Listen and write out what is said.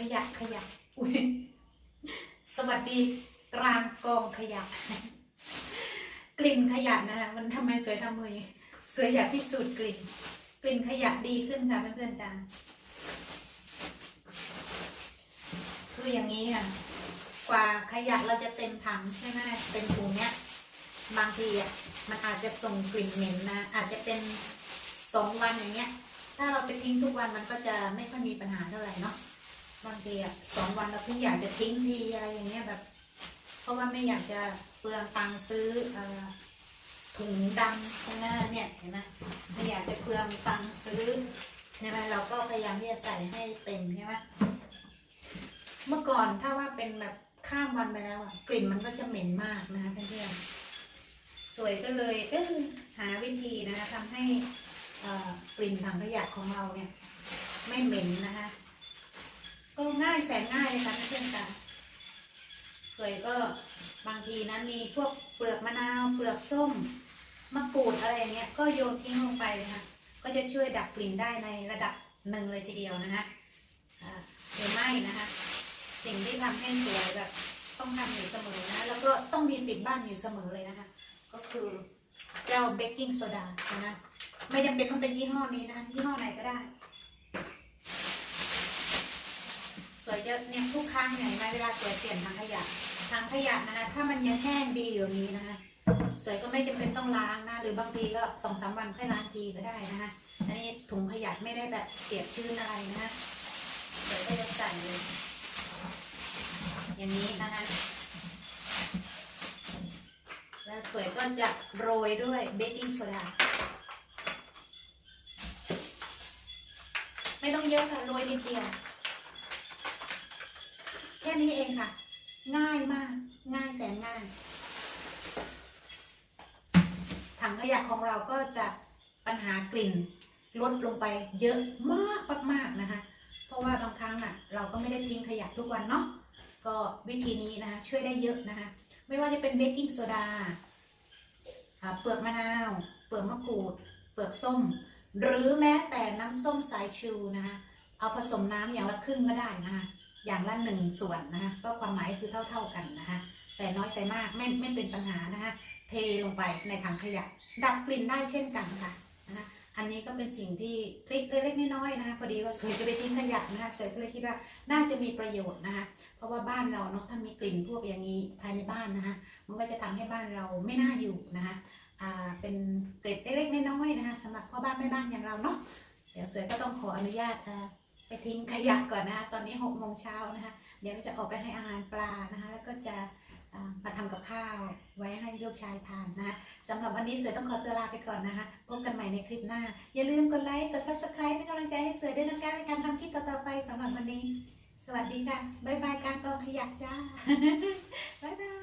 ขยะขยะอุ้ยสวัสดีกลางกองขยะ กลิ่นขยะนะคะมันทำไมสวยทำมือสวยอยากพิสูจน์กลิ่น กลิ่นขยะดีขึ้นค่ะเพื่อนๆจ้าคืออย่างนี้ค่ะกว่าขยะเราจะเต็มถังใช่ไหมเป็นถุงเนี้ยบางทีอะมันอาจจะส่งกลิ่นเหม็นนะอาจจะเป็นสองวันอย่างเงี้ย ถ้าเราไปทิ้งทุกวันมันก็จะไม่ค่อยมีปัญหาเท่าไหร่เนาะ บางทีอะสองวันเราเพิ่งอยากจะทิ้งทีอะไรอย่างเงี้ยแบบ เพราะว่าไม่อยากจะเปลืองตังค์ซื้ออถุงดำใช่ไหมเนี่ยเห็นไหมไม่อยากจะเปลืองตังค์ซื้อใช่ไหมเราก็พยายามที่จะใส่ให้เต็มใช่ไหมเมื่อก่อนถ้าว่าเป็นแบบข้ามวันไปแล้วอะกลิ่นมันก็จะเหม็นมากนะคะเพื่อนๆสวยก็เลยเออหาวิธีนะคะทำให้กลิ่นถังขยะของเราเนี่ย ไม่เหม็นนะคะ ก็ง่ายแสนง่ายเลยค่ะเพื่อนๆค่ะสวยก็บางทีนะมีพวกเปลือกมะนาวเปลือกส้มมะกรูดอะไรเงี้ยก็โยนทิ้งลงไปนะคะก็จะช่วยดับกลิ่นได้ในระดับหนึ่งเลยทีเดียวนะคะหรือไม่นะคะ สิ่งที่ทำให้สวยแบบต้องทำอยู่เสมอนะแล้วก็ต้องมีติดบ้านอยู่เสมอเลยนะคะ ก็คือเจ้าเบกกิ้งโซดานะไม่จำเป็นต้องเป็นยี่ห้อนี้นะคะยี่ห้อไหนก็ได้ ส วยจะเนี่ยทุกครั้งเนี่ยเห็นไหมเวลาสวยเปลี่ยนถังขยะถังขยะนะคะถ้ามันยังแห้งดีอยู่นี้นะคะสวยก็ไม่จำเป็นต้องล้างนะหรือบางทีก็สองสามวันค่อยล้างทีก็ได้นะคะอันนี้ถุงขยะไม่ได้แบบเปียกชื้นอะไรนะคะสวยก็จะใส่เลยอย่างนี้นะคะแล้วสวยก็จะโรยด้วยเบกกิ้งโซดาไม่ต้องเยอะค่ะโรยนิดเดียว แค่นี้เองค่ะ ง่ายมาก ง่ายแสนง่าย ถังขยะของเราก็จะปัญหากลิ่นลดลงไปเยอะมากมากๆนะคะ เพราะว่าบางครั้งอะ เราก็ไม่ได้ทิ้งขยะทุกวันเนาะก็วิธีนี้นะคะช่วยได้เยอะนะคะ ไม่ว่าจะเป็นเบกกิ้งโซดาอ่าเปลือกมะนาว เปลือกมะกรูด เปลือกส้ม หรือแม้แต่น้ำส้มสายชูนะคะเอาผสมน้ำอย่างละครึ่งก็ได้นะคะ อย่างละหนึ่งส่วนนะคะก็ความหมายคือเท่าๆกันนะคะใส่น้อยใส่มากไม่ไม่เป็นปัญหานะคะเทลงไปในถังขยะดับกลิ่นได้เช่นกันค่ะนะคะอันนี้ก็เป็นสิ่งที่ทริคเล็กๆน้อยๆนะคะพอดีว่าสวยจะไปทิ้งขยะนะคะสวยก็เลยคิดว่าน่าจะมีประโยชน์นะคะเพราะว่าบ้านเราเนาะถ้ามีกลิ่นพวกอย่างนี้ภายในบ้านนะคะมันก็จะทำให้บ้านเราไม่น่าอยู่นะคะเป็นเกร็ดเล็กๆน้อยๆนะคะสำหรับพ่อบ้านแม่บ้านอย่างเราเนาะเดี๋ยวสวยก็ต้องขออนุญาตอ่า ไปทิ้งขยะก่อนนะคะตอนนี้หกโมงเช้านะคะเดี๋ยวจะออกไปให้อาหารปลานะคะ แล้วก็จะมาทำกับข้าวไว้ให้ลูกชายทานนะะสำหรับวันนี้สวยต้องขอตัวลาไปก่อนนะคะพบกันใหม่ในคลิปหน้า อย่าลืมกดไลค์กด subscribe เป็นกำลังใจให้สวยด้วยนะคะในการทำคลิปต่อๆไปสำหรับวันนี้ สวัสดีค่ะบ๊ายบายการกองขยะจ้าบ๊ายบาย